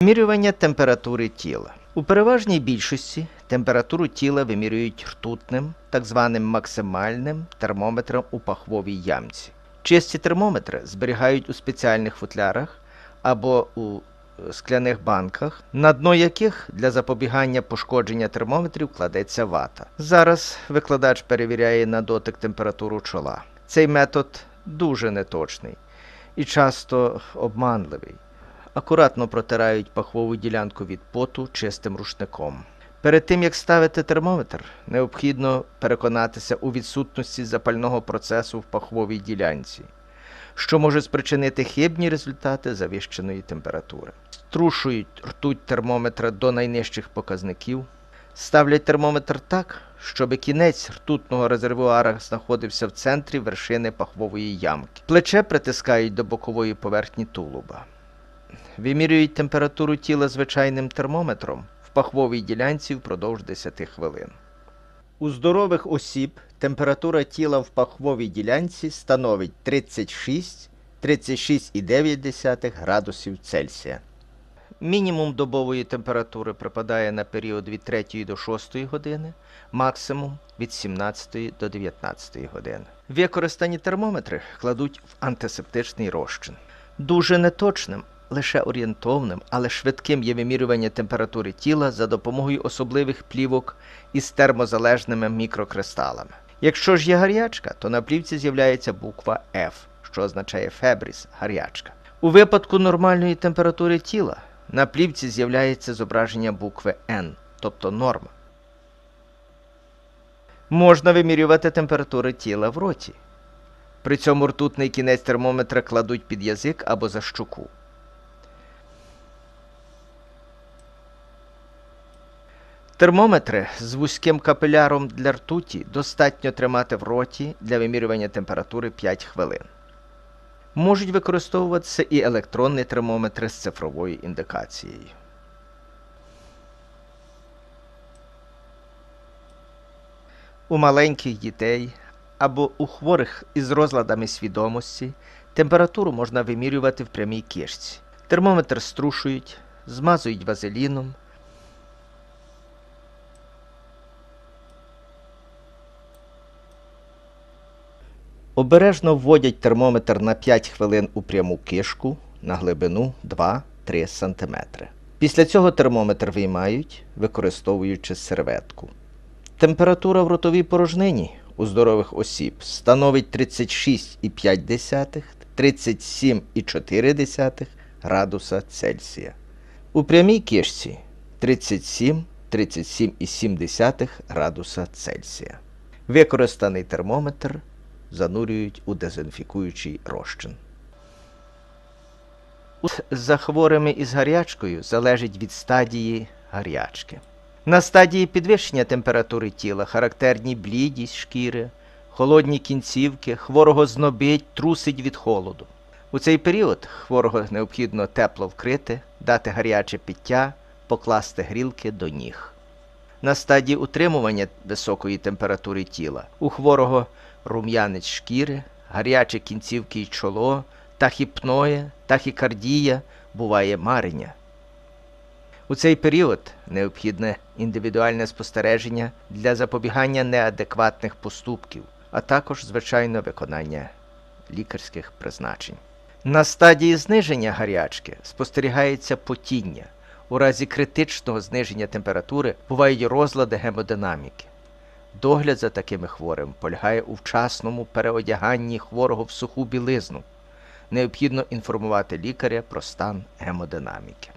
Вимірювання температури тіла. У переважній більшості температуру тіла вимірюють ртутним, так званим максимальним термометром у пахвовій ямці. Чисті термометри зберігають у спеціальних футлярах або у е, скляних банках, на дно яких для запобігання пошкодження термометрів кладеться вата. Зараз викладач перевіряє на дотик температуру чола. Цей метод дуже неточний і часто обманливий акуратно протирають пахвову ділянку від поту чистим рушником. Перед тим як ставити термометр, необхідно переконатися у відсутності запального процесу в пахвовій ділянці, що може спричинити хибні результати завищеної температури. Струшують ртуть термометра до найнижчих показників, ставлять термометр так, щоб кінець ртутного резервуара знаходився в центрі вершини пахвової ямки. Плече притискають до бокової поверхні тулуба. Вимірюють температуру тіла звичайним термометром в пахвовій ділянці впродовж 10 хвилин. У здорових осіб температура тіла в пахвовій ділянці становить 36 36,9 градусів Цельсія. Мінімум добової температури припадає на період від 3 до 6 години, максимум від 17 до 19 години. Використані термометри кладуть в антисептичний розчин. Дуже неточним, лише орієнтовним, але швидким є вимірювання температури тіла за допомогою особливих плівок із термозалежними мікрокристалами. Якщо ж є гарячка, то на плівці з'являється буква F, що означає фебріс гарячка. У випадку нормальної температури тіла на плівці з'являється зображення букви N, тобто норма. Можна вимірювати температуру тіла в роті. При цьому ртутний кінець термометра кладуть під язик або за щуку. Термометри з вузьким капіляром для ртуті достатньо тримати в роті для вимірювання температури 5 хвилин. Можуть використовуватися і електронні термометри з цифровою індикацією. У маленьких дітей або у хворих із розладами свідомості температуру можна вимірювати в прямій кишці. Термометр струшують, змазують вазеліном. Обережно вводять термометр на 5 хвилин у пряму кишку на глибину 2-3 см. Після цього термометр виймають, використовуючи серветку. Температура в ротовій порожнині у здорових осіб становить 36,5 37,4 градуса Цельсія. У прямій кишці 37 37,7 градуса Цельсія. Використаний термометр занурюють у дезінфікуючий розчин. За хворими із гарячкою залежить від стадії гарячки. На стадії підвищення температури тіла характерні блідість шкіри, холодні кінцівки, хворого знобить, трусить від холоду. У цей період хворого необхідно тепло вкрити, дати гаряче пиття, покласти грілки до ніг. На стадії утримування високої температури тіла у хворого рум'янець шкіри, гарячі кінцівки й чоло, тахіпноє, тахікардія, буває марення. У цей період необхідне індивідуальне спостереження для запобігання неадекватних поступків, а також, звичайно, виконання лікарських призначень. На стадії зниження гарячки спостерігається потіння. У разі критичного зниження температури бувають розлади гемодинаміки. Догляд за такими хворим полягає у вчасному переодяганні хворого в суху білизну. Необхідно інформувати лікаря про стан гемодинаміки.